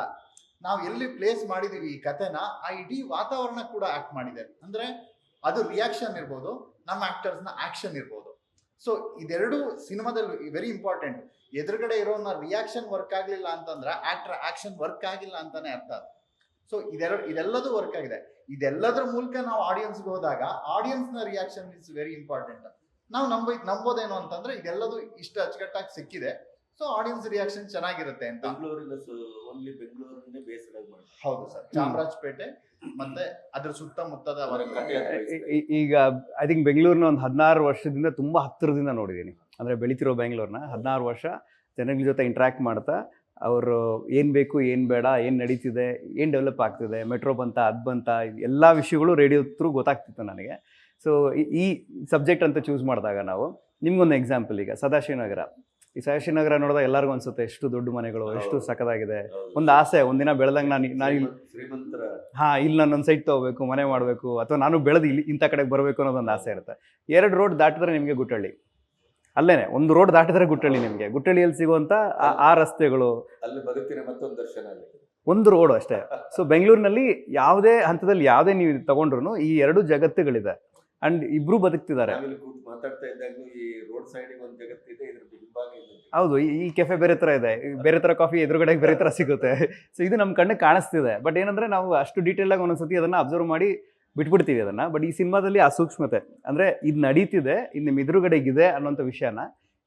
ನಾವು ಎಲ್ಲಿ ಪ್ಲೇಸ್ ಮಾಡಿದೀವಿ ಈ ಕಥೆನ, ಆ ಇಡೀ ವಾತಾವರಣ ಕೂಡ ಆಕ್ಟ್ ಮಾಡಿದೆ. ಅಂದ್ರೆ ಅದು ರಿಯಾಕ್ಷನ್ ಇರ್ಬೋದು, ನಮ್ಮ ಆಕ್ಟರ್ಸ್ನ ಆಕ್ಷನ್ ಇರ್ಬೋದು. ಸೊ ಇದೆರಡು ಸಿನಿಮಾದಲ್ಲಿ ವೆರಿ ಇಂಪಾರ್ಟೆಂಟ್ ಎದುರುಗಡೆ ಇರೋನ ರಿಯಾಕ್ಷನ್ ವರ್ಕ್ ಆಗಲಿಲ್ಲ ಅಂತಂದ್ರೆ ಆಕ್ಟರ್ ಆಕ್ಷನ್ ವರ್ಕ್ ಆಗಿಲ್ಲ ಅಂತಾನೆ ಅರ್ಥ. ಸೊ ಇದೆರಡು ಇದೆಲ್ಲದೂ ವರ್ಕ್ ಆಗಿದೆ. ಇದೆಲ್ಲದರ ಮೂಲಕ ನಾವು ಆಡಿಯನ್ಸ್ಗೆ ಹೋದಾಗ ಆಡಿಯನ್ಸ್ನ ರಿಯಾಕ್ಷನ್ ಇಸ್ ವೆರಿ ಇಂಪಾರ್ಟೆಂಟ್ ನಾವು ನಂಬ, ನಂಬೋದೇನು ಅಂತಂದ್ರೆ ಇದೆಲ್ಲದೂ ಇಷ್ಟು ಅಚ್ಚುಕಟ್ಟಾಗಿ ಸಿಕ್ಕಿದೆ. ಸೊ ಆಡಿಯನ್ಸ್ ರಿಯಾಕ್ಷನ್ ಚೆನ್ನಾಗಿರುತ್ತೆ ಅಂತ.
ಬೆಂಗಳೂರಿನ ಓನ್ಲಿ ಬೆಂಗಳೂರಿನ ಬೇಸರಾಗಿ ಮಾಡಿ
ಹೌದು ಸರ್. ಚಾಮರಾಜಪೇಟೆ ಮತ್ತೆ ಅದ್ರ ಸುತ್ತಮುತ್ತದ
ಈಗ ಐ ಥಿಂಕ್ ಬೆಂಗಳೂರಿನ ಒಂದು ಹದಿನಾರು ವರ್ಷದಿಂದ ತುಂಬಾ ಹತ್ತಿರದಿಂದ ನೋಡಿದ್ದೀನಿ. ಅಂದ್ರೆ ಬೆಳಿತಿರೋ ಬೆಂಗಳೂರಿನ ಹದಿನಾರು ವರ್ಷ ಜನಗಳ ಜೊತೆ ಇಂಟ್ರ್ಯಾಕ್ಟ್ ಮಾಡ್ತಾ ಅವರು ಏನು ಬೇಕು ಏನು ಬೇಡ ಏನು ನಡೀತಿದೆ ಏನು ಡೆವಲಪ್ ಆಗ್ತಿದೆ ಮೆಟ್ರೋ ಬಂತ ಅದು ಬಂತ ಎಲ್ಲ ವಿಷಯಗಳು ರೇಡಿಯೋ ಥ್ರೂ ಗೊತ್ತಾಗ್ತಿತ್ತು ನನಗೆ. ಸೊ ಈ ಸಬ್ಜೆಕ್ಟ್ ಅಂತ ಚೂಸ್ ಮಾಡಿದಾಗ ನಾವು ನಿಮ್ಗೊಂದು ಎಕ್ಸಾಂಪಲ್ ಈಗ ಸದಾಶಿವನಗರ. ಈ ನಗರ ನೋಡಿದಾಗ ಎಲ್ಲರಿಗೂ ಅನ್ಸುತ್ತೆ ಎಷ್ಟು ದೊಡ್ಡ ಮನೆಗಳು ಎಷ್ಟು
ಸಕದಾಗಿದೆ
ಸಖತ್ತಾಗಿದೆ. ಒಂದು ಆಸೆ ಒಂದಿನ ಬೆಳೆದಂಗೆ ನಾನು ನಾನು ಇಲ್ಲಿ
ಶ್ರೀಮಂತರ.
ಹಾ ಇಲ್ಲಿ ನಾನು ಒಂದು ಸೈಟ್ ತಗೋಬೇಕು ಮನೆ ಮಾಡಬೇಕು ಅಥವಾ ನಾನು ಬೆಳೆದು ಇಲ್ಲಿ ಇಂಥ ಕಡೆಗೆ ಬರಬೇಕು ಅನ್ನೋದೊಂದು ಆಸೆ ಇರುತ್ತೆ. ಎರಡು ರೋಡ್ ದಾಟಿದ್ರೆ ನಿಮಗೆ ಗುಟ್ಟಳ್ಳಿ. ಅಲ್ಲೇನೆ ಒಂದು ರೋಡ್ ದಾಟಿದ್ರೆ ಗುಟ್ಟಳ್ಳಿ ನಿಮಗೆ. ಗುಟ್ಟಳ್ಳಿಯಲ್ಲಿ ಸಿಗುವಂಥ ಆ- ರಸ್ತೆಗಳು.
ಅಲ್ಲಿ ಬದುಕಿನ ಮತ್ತೊಂದು ದರ್ಶನ ಅಲ್ಲಿ
ಒಂದು ರೋಡ್ ಅಷ್ಟೇ. ಸೊ ಬೆಂಗಳೂರಿನಲ್ಲಿ ಯಾವುದೇ ಹಂತದಲ್ಲಿ ಯಾವುದೇ ನೀವು ತಗೊಂಡ್ರು ಈ ಎರಡು ಜಗತ್ತುಗಳಿದೆ. ಅಂಡ್ ಇಬ್ರು ಬದುಕ್ತಿದ್ದಾರೆ.
ಮಾತಾಡ್ತಾ ಇದ್ದಾಗ ಈ ರೋಡ್ ಸೈಡ್ ಒಂದು ಜಗತ್ತಿದೆ ಇದ್ರ.
ಹೌದು, ಈ- ಕೆಫೆ ಬೇರೆ ಥರ ಇದೆ. ಬೇರೆ ಥರ ಕಾಫಿ ಎದುರುಗಡೆ ಬೇರೆ ಥರ ಸಿಗುತ್ತೆ. ಸೊ ಇದು ನಮ್ಮ ಕಣ್ಣಿಗೆ ಕಾಣಿಸ್ತಿದೆ. ಬಟ್ ಏನಂದ್ರೆ ನಾವು ಅಷ್ಟು ಡೀಟೇಲ್ ಆಗಿ ಒಂದೊಂದ್ಸತಿ ಅದನ್ನ ಅಬ್ಸರ್ವ್ ಮಾಡಿ ಬಿಟ್ಬಿಡ್ತೀವಿ ಅದನ್ನ. ಬಟ್ ಈ ಸಿನಿಮಾದಲ್ಲಿ ಆ ಸೂಕ್ಷ್ಮತೆ, ಅಂದ್ರೆ ಇದು ನಡೀತಿದೆ, ಇದು ನಿಮ್ಮ ಎದುರುಗಡೆಗಿದೆ ಅನ್ನೋಂಥ ವಿಷಯನ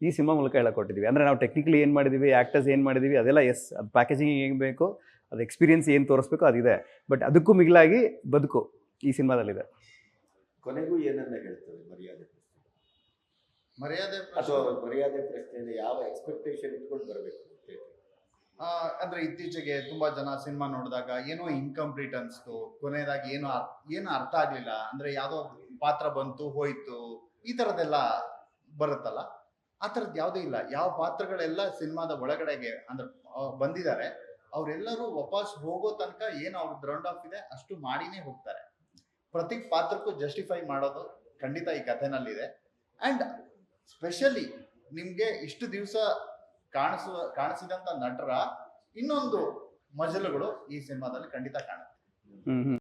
ಈ ಸಿನಿಮಾ ಮೂಲಕ ಹೇಳಿಕೊಟ್ಟಿದ್ವಿ ಅಂದ್ರೆ ನಾವು ಟೆಕ್ನಿಕಲಿ ಏನು ಮಾಡಿದೀವಿ ಆ್ಯಕ್ಟರ್ಸ್ ಏನು ಮಾಡಿದೀವಿ, ಅದೆಲ್ಲ ಎಸ್ ಅದು ಪ್ಯಾಕೇಜಿಂಗ್ ಹೆಂಗ್ ಬೇಕು, ಅದು ಎಕ್ಸ್ಪೀರಿಯನ್ಸ್ ಏನು ತೋರಿಸ್ಬೇಕು, ಅದಿದೆ. ಬಟ್ ಅದಕ್ಕೂ ಮಿಗಿಲಾಗಿ ಬದುಕು ಈ ಸಿನಿಮಾದಲ್ಲಿದೆ.
ಕೊನೆಗೂ ಏನನ್ನ ಹೇಳ್ತದೆ ಮರ್ಯಾದೆ?
ಮರ್ಯಾದೆ
ಅಥವಾ ಮರ್ಯಾದೆ ಪ್ರಶ್ನೆ ಯಾವ ಎಕ್ಸ್ಪೆಕ್ಟೇಷನ್ ಇಟ್ಕೊಂಡು ಬರಬೇಕು
ಅಂದ್ರೆ ಇತ್ತೀಚೆಗೆ ತುಂಬಾ ಜನ ಸಿನಿಮಾ ನೋಡಿದಾಗ ಏನೋ ಇನ್ಕಂಪ್ಲೀಟ್ ಅನ್ಸ್ತು ಕೊನೆಯದಾಗಿ ಏನೋ ಏನು ಅರ್ಥ ಆಗ್ಲಿಲ್ಲ. ಅಂದ್ರೆ ಯಾವ್ದೋ ಪಾತ್ರ ಬಂತು ಹೋಯ್ತು ಈ ತರದೆಲ್ಲ ಬರುತ್ತಲ್ಲ. ಆ ತರದ್ ಯಾವುದೂ ಇಲ್ಲ. ಯಾವ ಪಾತ್ರಗಳೆಲ್ಲ ಸಿನಿಮಾದ ಒಳಗಡೆಗೆ ಅಂದ್ರೆ ಬಂದಿದ್ದಾರೆ ಅವರೆಲ್ಲರೂ ವಾಪಸ್ ಹೋಗೋ ತನಕ ಏನು ಅವ್ರ ಗ್ರೌಂಡ್ ಆಫ್ ಇದೆ ಅಷ್ಟು ಮಾಡಿನೇ ಹೋಗ್ತಾರೆ. ಪ್ರತಿ ಪಾತ್ರಕ್ಕೂ ಜಸ್ಟಿಫೈ ಮಾಡೋದು ಖಂಡಿತ ಈ ಕಥೆನಲ್ಲಿದೆ. ಅಂಡ್ ಸ್ಪೆಷಲಿ ನಿಮ್ಗೆ ಇಷ್ಟು ದಿವಸ ಕಾಣಿಸುವ ಕಾಣಿಸಿದಂತ ನಟರ ಇನ್ನೊಂದು ಮಜಲುಗಳು ಈ ಸಿನಿಮಾದಲ್ಲಿ ಖಂಡಿತ ಕಾಣುತ್ತೆ.